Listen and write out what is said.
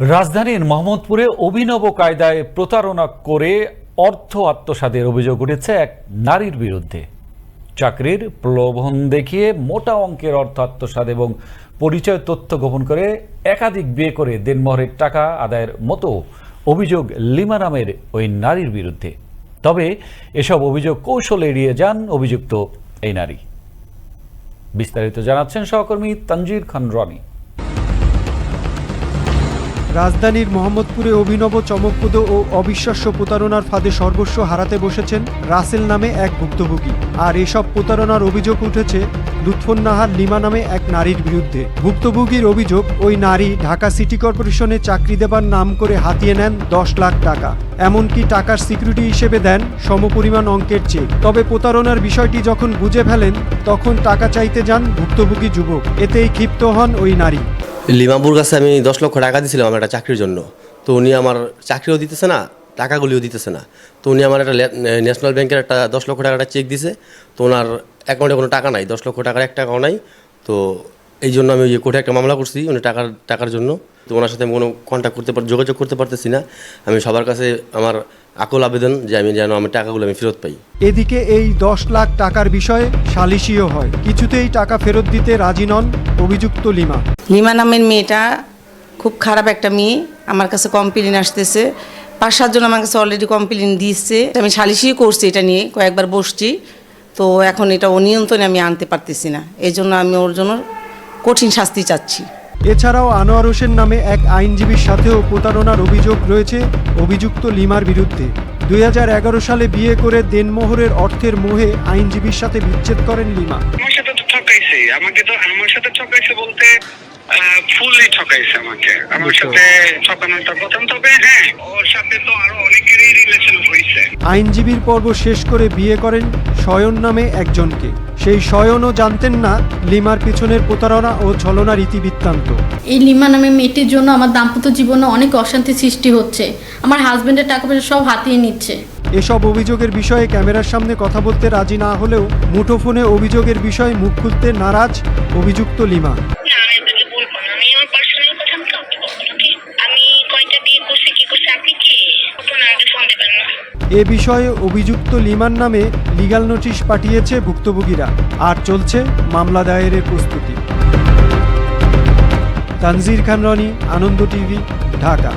রাজধানীর মোহাম্মদপুরে অভিনব কায়দায় প্রতারণা করে অর্থ আত্মসাদের অভিযোগ উঠেছে এক নারীর বিরুদ্ধে। চাকরির প্রলোভন দেখিয়ে মোটা অঙ্কের অর্থ আত্মসাদ এবং পরিচয় তথ্য গোপন করে একাধিক বিয়ে করে দেনমোহরের টাকা আদায়ের মতো অভিযোগ লিমা নামের ওই নারীর বিরুদ্ধে। তবে এসব অভিযোগ কৌশল এড়িয়ে যান অভিযুক্ত এই নারী। বিস্তারিত জানাচ্ছেন সহকর্মী তানজির খান রনি। রাজধানীর মোহাম্মদপুরে অভিনব, চমকপ্রদ ও অবিশ্বাস্য প্রতারণার ফাঁদে সর্বস্ব হারাতে বসেছেন রাসেল নামে এক ভুক্তভোগী। আর এসব প্রতারণার অভিযোগ উঠেছে লুৎফুন্নাহার লিমা নামে এক নারীর বিরুদ্ধে। ভুক্তভোগীর অভিযোগ, ওই নারী ঢাকা সিটি কর্পোরেশনে চাকরি দেবার নাম করে হাতিয়ে নেন দশ লাখ টাকা। এমনকি টাকার সিকিউরিটি হিসেবে দেন সমপরিমাণ অঙ্কের চেক। তবে প্রতারণার বিষয়টি যখন বুঝে ফেলেন, তখন টাকা চাইতে যান ভুক্তভোগী যুবক। এতেই ক্ষিপ্ত হন ওই নারী। লিমাপুর কাছে আমি দশ লক্ষ টাকা দিয়েছিলাম আমার একটা চাকরির জন্য। তো উনি আমার চাকরিও দিতেছে না, টাকাগুলিও দিতেছে না। তো উনি আমার একটা ন্যাশনাল ব্যাংকের একটা দশ লক্ষ টাকার একটা চেক দিছে। তো ওনার অ্যাকাউন্টে কোনো টাকা নাই, দশ লক্ষ টাকার এক টাকাও নাই। তো এই জন্য আমি ওই কোর্টে একটা মামলা করছি উনি টাকার টাকার জন্য। তো ওনার সাথে আমি কোনো কন্ট্যাক্ট করতে যোগাযোগ করতে পারতেছি না। আমি সবার কাছে আমার আকুল আবেদন যে আমি যেন আমার টাকাগুলো আমি ফেরত পাই। এদিকে এই দশ লাখ টাকার বিষয়ে সালিশিও হয়। কিছুতেই টাকা ফেরত দিতে রাজি নন অভিযুক্ত লিমা। লিমা নামের মেয়েটা খুব খারাপ একটা মেয়ে। আমার কাছে কমপ্লেন আসতেছে। পাঁচ সাতজন আমার কাছে অলরেডি কমপ্লেন দিচ্ছে। আমি সালিশি করছি এটা নিয়ে কয়েকবার বসছি। তো এখন এটা অনিয়ন্ত্রণে আমি আনতে পারতেছি না। এই জন্য আমি ওর জন্য কঠিন শাস্তি চাচ্ছি। এছাড়াও আনোয়ার হোসেন নামে এক আইনজীবীর সাথেও প্রতারণার অভিযোগ রয়েছে অভিযুক্ত লিমার বিরুদ্ধে। দুই সালে বিয়ে করে দেনমোহরের অর্থের মোহে আইনজীবীর সাথে বিচ্ছেদ করেন লিমা। আমার সাথে তো ঠকাইছে। আমাকে তো আমার সাথে ঠকাইছে বলতে ফুললি ঠকাইছে আমাকে। আমার সাথে ঠকানোটা প্রথম তবে হ্যাঁ ওর সাথে তো আরও অনেকেরই রিলেশন হয়েছে আইনজীবীর পর্ব শেষ করে বিয়ে করেন শয়ন নামে একজনকে। সেই শয়নও জানতেন না লিমার পিছনের প্রতারণা ও ছলনার ইতিবৃত্তান্ত এই লিমা নামে মেয়েটির জন্য আমার দাম্পত্য জীবনে অনেক অশান্তি সৃষ্টি হচ্ছে। আমার হাজব্যান্ডের টাকা পয়সা সব হাতিয়ে নিচ্ছে। এসব অভিযোগের বিষয়ে ক্যামেরার সামনে কথা বলতে রাজি না হলেও মুঠোফোনে অভিযোগের বিষয়ে মুখ খুলতে নারাজ অভিযুক্ত লিমা। এ বিষয়ে অভিযুক্ত লিমান নামে লিগাল নোটিশ পাঠিয়েছে ভুক্তভোগীরা। আর চলছে মামলা দায়েরের প্রস্তুতি। Tangier Khan, Roni, Ananda TV, Dhaka.